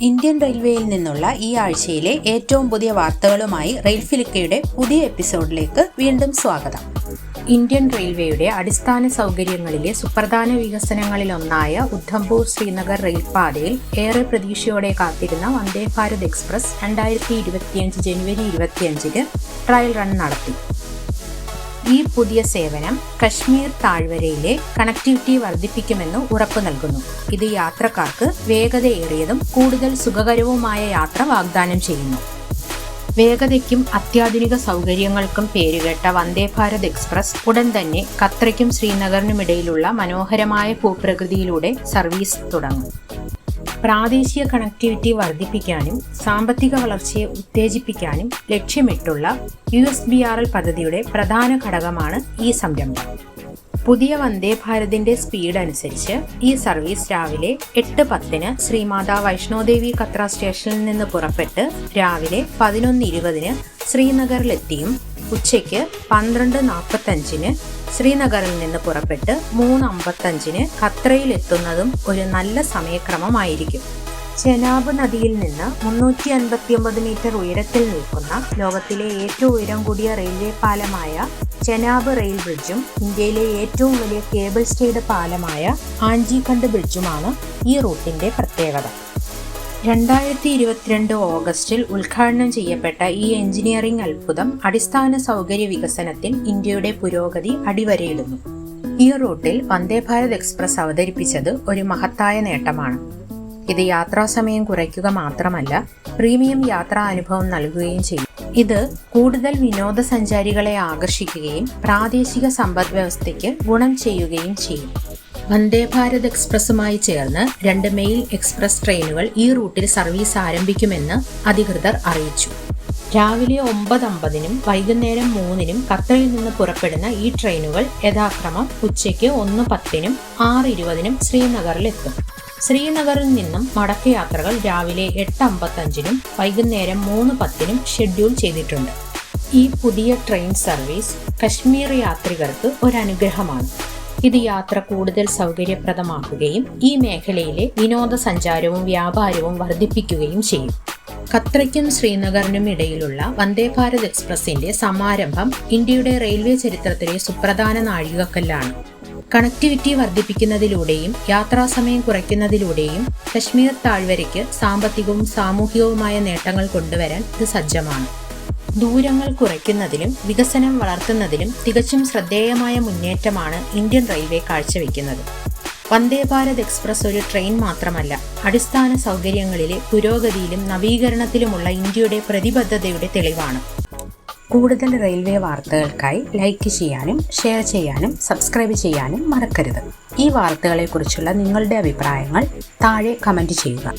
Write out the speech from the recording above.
Indian റെയിൽവേയിൽ നിന്നുള്ള ഈ ആഴ്ചയിലെ ഏറ്റവും പുതിയ വാർത്തകളുമായി റെയിൽ ഫിലിക്കയുടെ പുതിയ എപ്പിസോഡിലേക്ക് വീണ്ടും സ്വാഗതം. ഇന്ത്യൻ റെയിൽവേയുടെ അടിസ്ഥാന സൗകര്യങ്ങളിലെ സുപ്രധാന വികസനങ്ങളിലൊന്നായ ഉദ്ധംപൂർ ശ്രീനഗർ റെയിൽപാതയിൽ ഏറെ പ്രതീക്ഷയോടെ കാത്തിരുന്ന വന്ദേ ഭാരത് എക്സ്പ്രസ് രണ്ടായിരത്തി ഇരുപത്തിയഞ്ച് ജനുവരി ഇരുപത്തിയഞ്ചിന് ട്രയൽ റൺ നടത്തി. ഈ പുതിയ സേവനം കശ്മീർ താഴ്വരയിലെ കണക്ടിവിറ്റി വർദ്ധിപ്പിക്കുമെന്ന് ഉറപ്പു നൽകുന്നു. ഇത് യാത്രക്കാർക്ക് വേഗതയേറിയതും കൂടുതൽ സുഖകരവുമായ യാത്ര വാഗ്ദാനം ചെയ്യുന്നു. വേഗതയ്ക്കും അത്യാധുനിക സൗകര്യങ്ങൾക്കും പേരുകേട്ട വന്ദേ ഭാരത് എക്സ്പ്രസ് ഉടൻ തന്നെ ഖത്രയ്ക്കും ശ്രീനഗറിനുമിടയിലുള്ള മനോഹരമായ ഭൂപ്രകൃതിയിലൂടെ സർവീസ് തുടങ്ങും. പ്രാദേശിക കണക്ടിവിറ്റി വർദ്ധിപ്പിക്കാനും സാമ്പത്തിക വളർച്ചയെ ഉത്തേജിപ്പിക്കാനും ലക്ഷ്യമിട്ടുള്ള U S B R L പദ്ധതിയുടെ പ്രധാന ഘടകമാണ് ഈ സംരംഭം. പുതിയ വന്ദേ ഭാരതിന്റെ സ്പീഡ് അനുസരിച്ച് ഈ സർവീസ് രാവിലെ എട്ട് പത്തിന് ശ്രീമാതാ വൈഷ്ണോദേവി കത്ര സ്റ്റേഷനിൽ നിന്ന് പുറപ്പെട്ട് രാവിലെ പതിനൊന്ന് ഇരുപതിന് ശ്രീനഗറിലെത്തിയും ഉച്ചയ്ക്ക് പന്ത്രണ്ട് നാൽപ്പത്തഞ്ചിന് ശ്രീനഗറിൽ നിന്ന് പുറപ്പെട്ട് മൂന്ന് അമ്പത്തഞ്ചിന് ഖത്രയിൽ എത്തുന്നതും ഒരു നല്ല സമയക്രമമായിരിക്കും. ചെനാബ് നദിയിൽ നിന്ന് മുന്നൂറ്റി അൻപത്തി ഒമ്പത് മീറ്റർ ഉയരത്തിൽ നിൽക്കുന്ന ലോകത്തിലെ ഏറ്റവും ഉയരം കൂടിയ റെയിൽവേ പാലമായ ചെനാബ് റെയിൽ ബ്രിഡ്ജും ഇന്ത്യയിലെ ഏറ്റവും വലിയ കേബിൾ സ്റ്റേഡ് പാലമായ ആഞ്ചിഖണ്ഡ് ബ്രിഡ്ജുമാണ് ഈ റൂട്ടിന്റെ പ്രത്യേകത. രണ്ടായിരത്തി ഇരുപത്തിരണ്ട് ഓഗസ്റ്റിൽ ഉദ്ഘാടനം ചെയ്യപ്പെട്ട ഈ എഞ്ചിനീയറിംഗ് അത്ഭുതം അടിസ്ഥാന സൗകര്യ വികസനത്തിൽ ഇന്ത്യയുടെ പുരോഗതി അടിവരയിടുന്നു. ഈ റൂട്ടിൽ വന്ദേ ഭാരത് എക്സ്പ്രസ് അവതരിപ്പിച്ചത് ഒരു മഹത്തായ നേട്ടമാണ്. ഇത് യാത്രാസമയം കുറയ്ക്കുക മാത്രമല്ല പ്രീമിയം യാത്രാ അനുഭവം നൽകുകയും ചെയ്യും. ഇത് കൂടുതൽ വിനോദസഞ്ചാരികളെ ആകർഷിക്കുകയും പ്രാദേശിക സമ്പദ് വ്യവസ്ഥയ്ക്ക് ഗുണം ചെയ്യുകയും ചെയ്യും. വന്ദേ ഭാരത് എക്സ്പ്രസുമായി ചേർന്ന് രണ്ട് മെയിൽ എക്സ്പ്രസ് ട്രെയിനുകൾ ഈ റൂട്ടിൽ സർവീസ് ആരംഭിക്കുമെന്ന് അധികൃതർ അറിയിച്ചു. രാവിലെ ഒമ്പത് അമ്പതിനും വൈകുന്നേരം മൂന്നിനും ഖത്തറിൽ നിന്ന് പുറപ്പെടുന്ന ഈ ട്രെയിനുകൾ യഥാക്രമം ഉച്ചയ്ക്ക് ഒന്ന് പത്തിനും ആറ് ഇരുപതിനും ശ്രീനഗറിലെത്തും. ശ്രീനഗറിൽ നിന്നും മടക്കയാത്രകൾ രാവിലെ എട്ട് അമ്പത്തഞ്ചിനും വൈകുന്നേരം മൂന്ന് പത്തിനും ഷെഡ്യൂൾ ചെയ്തിട്ടുണ്ട്. ഈ പുതിയ ട്രെയിൻ സർവീസ് കശ്മീർ യാത്രികർക്ക് ഒരനുഗ്രഹമാണ്. ഇത് യാത്ര കൂടുതൽ സൗകര്യപ്രദമാക്കുകയും ഈ മേഖലയിലെ വിനോദസഞ്ചാരവും വ്യാപാരവും വർദ്ധിപ്പിക്കുകയും ചെയ്യും. ഖത്രയ്ക്കും ശ്രീനഗറിനും ഇടയിലുള്ള വന്ദേ ഭാരത് എക്സ്പ്രസിന്റെ സമാരംഭം ഇന്ത്യയുടെ റെയിൽവേ ചരിത്രത്തിലെ സുപ്രധാന നാഴികക്കല്ലാണ്. കണക്ടിവിറ്റി വർദ്ധിപ്പിക്കുന്നതിലൂടെയും യാത്രാസമയം കുറയ്ക്കുന്നതിലൂടെയും കശ്മീർ താഴ്വരയ്ക്ക് സാമ്പത്തികവും സാമൂഹികവുമായ നേട്ടങ്ങൾ കൊണ്ടുവരാൻ ഇത് സജ്ജമാണ്. ദൂരങ്ങൾ കുറയ്ക്കുന്നതിലും വികസനം വളർത്തുന്നതിലും തികച്ചും ശ്രദ്ധേയമായ മുന്നേറ്റമാണ് ഇന്ത്യൻ റെയിൽവേ കാഴ്ചവെക്കുന്നത്. വന്ദേ ഭാരത് എക്സ്പ്രസ് ഒരു ട്രെയിൻ മാത്രമല്ല അടിസ്ഥാന സൗകര്യങ്ങളിലെ പുരോഗതിയിലും നവീകരണത്തിലുമുള്ള ഇന്ത്യയുടെ പ്രതിബദ്ധതയുടെ തെളിവാണ്. കൂടുതൽ റെയിൽവേ വാർത്തകൾക്കായി ലൈക്ക് ചെയ്യാനും ഷെയർ ചെയ്യാനും സബ്സ്ക്രൈബ് ചെയ്യാനും മറക്കരുത്. ഈ വാർത്തകളെക്കുറിച്ചുള്ള നിങ്ങളുടെ അഭിപ്രായങ്ങൾ താഴെ കമന്റ് ചെയ്യുക.